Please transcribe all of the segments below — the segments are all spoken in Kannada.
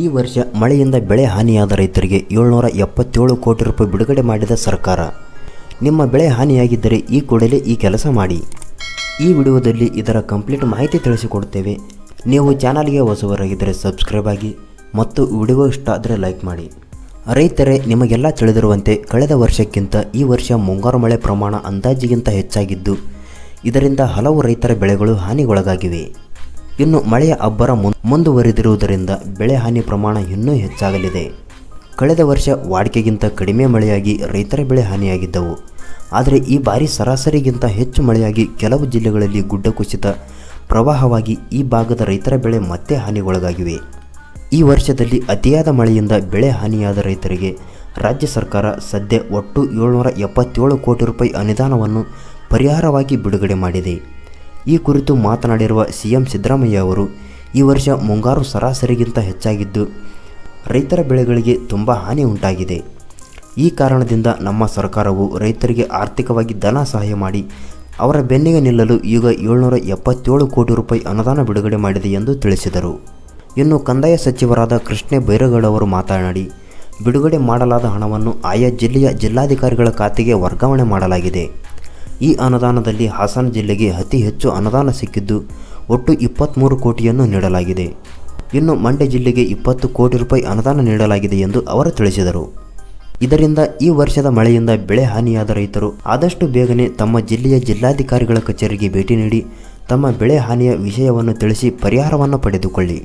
ಈ ವರ್ಷ ಮಳೆಯಿಂದ ಬೆಳೆ ಹಾನಿಯಾದ ರೈತರಿಗೆ ಏಳ್ನೂರ ಎಪ್ಪತ್ತೇಳು ಕೋಟಿ ರೂಪಾಯಿ ಬಿಡುಗಡೆ ಮಾಡಿದ ಸರ್ಕಾರ. ನಿಮ್ಮ ಬೆಳೆ ಹಾನಿಯಾಗಿದ್ದರೆ ಈ ಕೂಡಲೇ ಈ ಕೆಲಸ ಮಾಡಿ. ಈ ವಿಡಿಯೋದಲ್ಲಿ ಇದರ ಕಂಪ್ಲೀಟ್ ಮಾಹಿತಿ ತಿಳಿಸಿಕೊಡ್ತೇವೆ ನೀವು ಚಾನಲ್ಗೆ ಹೊಸವರಾಗಿದ್ದರೆ ಸಬ್ಸ್ಕ್ರೈಬ್ ಆಗಿ ಮತ್ತು ವಿಡಿಯೋ ಇಷ್ಟ ಆದರೆ ಲೈಕ್ ಮಾಡಿ. ರೈತರೇ, ನಿಮಗೆಲ್ಲ ತಿಳಿದಿರುವಂತೆ ಕಳೆದ ವರ್ಷಕ್ಕಿಂತ ಈ ವರ್ಷ ಮುಂಗಾರು ಮಳೆ ಪ್ರಮಾಣ ಅಂದಾಜಿಗಿಂತ ಹೆಚ್ಚಾಗಿದ್ದು, ಇದರಿಂದ ಹಲವು ರೈತರ ಬೆಳೆಗಳು ಹಾನಿಗೊಳಗಾಗಿವೆ. ಇನ್ನು ಮಳೆಯ ಅಬ್ಬರ ಮುಂದುವರೆದಿರುವುದರಿಂದ ಬೆಳೆ ಹಾನಿ ಪ್ರಮಾಣ ಇನ್ನೂ ಹೆಚ್ಚಾಗಲಿದೆ. ಕಳೆದ ವರ್ಷ ವಾಡಿಕೆಗಿಂತ ಕಡಿಮೆ ಮಳೆಯಾಗಿ ರೈತರ ಬೆಳೆ ಹಾನಿಯಾಗಿದ್ದವು. ಆದರೆ ಈ ಬಾರಿ ಸರಾಸರಿಗಿಂತ ಹೆಚ್ಚು ಮಳೆಯಾಗಿ ಕೆಲವು ಜಿಲ್ಲೆಗಳಲ್ಲಿ ಗುಡ್ಡ ಕುಸಿತ ಪ್ರವಾಹವಾಗಿ ಈ ಭಾಗದ ರೈತರ ಬೆಳೆ ಮತ್ತೆ ಹಾನಿಗೊಳಗಾಗಿವೆ. ಈ ವರ್ಷದಲ್ಲಿ ಅತಿಯಾದ ಮಳೆಯಿಂದ ಬೆಳೆ ಹಾನಿಯಾದ ರೈತರಿಗೆ ರಾಜ್ಯ ಸರ್ಕಾರ ಸದ್ಯ ಒಟ್ಟು ಏಳ್ನೂರ ಎಪ್ಪತ್ತೇಳು ಕೋಟಿ ರೂಪಾಯಿ ಅನುದಾನವನ್ನು ಪರಿಹಾರವಾಗಿ ಬಿಡುಗಡೆ ಮಾಡಿದೆ. ಈ ಕುರಿತು ಮಾತನಾಡಿರುವ ಸಿಎಂ ಸಿದ್ದರಾಮಯ್ಯ ಅವರು, ಈ ವರ್ಷ ಮುಂಗಾರು ಸರಾಸರಿಗಿಂತ ಹೆಚ್ಚಾಗಿದ್ದು, ರೈತರ ಬೆಳೆಗಳಿಗೆ ತುಂಬ ಹಾನಿ ಉಂಟಾಗಿದೆ. ಈ ಕಾರಣದಿಂದ ನಮ್ಮ ಸರ್ಕಾರವು ರೈತರಿಗೆ ಆರ್ಥಿಕವಾಗಿ ಧನ ಸಹಾಯ ಮಾಡಿ, ಅವರ ಬೆನ್ನಿಗೆ ನಿಲ್ಲಲು ಈಗ ಏಳ್ನೂರ ಎಪ್ಪತ್ತೇಳು ಕೋಟಿ ರೂಪಾಯಿ ಅನುದಾನ ಬಿಡುಗಡೆ ಮಾಡಿದೆ ಎಂದು ತಿಳಿಸಿದರು. ಇನ್ನು ಕಂದಾಯ ಸಚಿವರಾದ ಕೃಷ್ಣ ಬೈರೇಗೌಡ ಅವರು ಮಾತನಾಡಿ, ಬಿಡುಗಡೆ ಮಾಡಲಾದ ಹಣವನ್ನು ಆಯಾ ಜಿಲ್ಲೆಯ ಜಿಲ್ಲಾಧಿಕಾರಿಗಳ ಖಾತೆಗೆ ವರ್ಗಾವಣೆ ಮಾಡಲಾಗಿದೆ. ಈ ಅನುದಾನದಲ್ಲಿ ಹಾಸನ ಜಿಲ್ಲೆಗೆ ಅತಿ ಹೆಚ್ಚು ಅನುದಾನ ಸಿಕ್ಕಿದ್ದು ಒಟ್ಟು ಇಪ್ಪತ್ತ್ಮೂರು ಕೋಟಿಯನ್ನು ನೀಡಲಾಗಿದೆ. ಇನ್ನು ಮಂಡ್ಯ ಜಿಲ್ಲೆಗೆ ಇಪ್ಪತ್ತು ಕೋಟಿ ರೂಪಾಯಿ ಅನುದಾನ ನೀಡಲಾಗಿದೆ ಎಂದು ಅವರು ತಿಳಿಸಿದರು. ಇದರಿಂದ ಈ ವರ್ಷದ ಮಳೆಯಿಂದ ಬೆಳೆ ಹಾನಿಯಾದ ರೈತರು ಆದಷ್ಟು ಬೇಗನೆ ತಮ್ಮ ಜಿಲ್ಲೆಯ ಜಿಲ್ಲಾಧಿಕಾರಿಗಳ ಕಚೇರಿಗೆ ಭೇಟಿ ನೀಡಿ ತಮ್ಮ ಬೆಳೆ ಹಾನಿಯ ವಿಷಯವನ್ನು ತಿಳಿಸಿ ಪರಿಹಾರವನ್ನು ಪಡೆದುಕೊಳ್ಳಿ.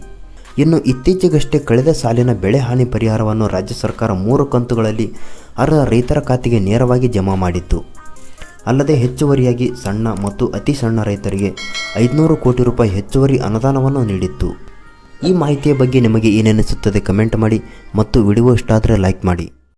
ಇನ್ನು ಇತ್ತೀಚೆಗಷ್ಟೇ ಕಳೆದ ಸಾಲಿನ ಬೆಳೆ ಹಾನಿ ಪರಿಹಾರವನ್ನು ರಾಜ್ಯ ಸರ್ಕಾರ ಮೂರು ಕಂತುಗಳಲ್ಲಿ ಅರ್ಹ ರೈತರ ಖಾತೆಗೆ ನೇರವಾಗಿ ಜಮಾ ಮಾಡಿತ್ತು. ಅಲ್ಲದೆ ಹೆಚ್ಚುವರಿಯಾಗಿ ಸಣ್ಣ ಮತ್ತು ಅತಿ ಸಣ್ಣ ರೈತರಿಗೆ ಐದುನೂರು ಕೋಟಿ ರೂಪಾಯಿ ಹೆಚ್ಚುವರಿ ಅನುದಾನವನ್ನು ನೀಡಿತ್ತು. ಈ ಮಾಹಿತಿಯ ಬಗ್ಗೆ ನಿಮಗೆ ಏನೆನಿಸುತ್ತದೆ ಕಮೆಂಟ್ ಮಾಡಿ ಮತ್ತು ವಿಡಿಯೋ ಇಷ್ಟ ಆದರೆ ಲೈಕ್ ಮಾಡಿ.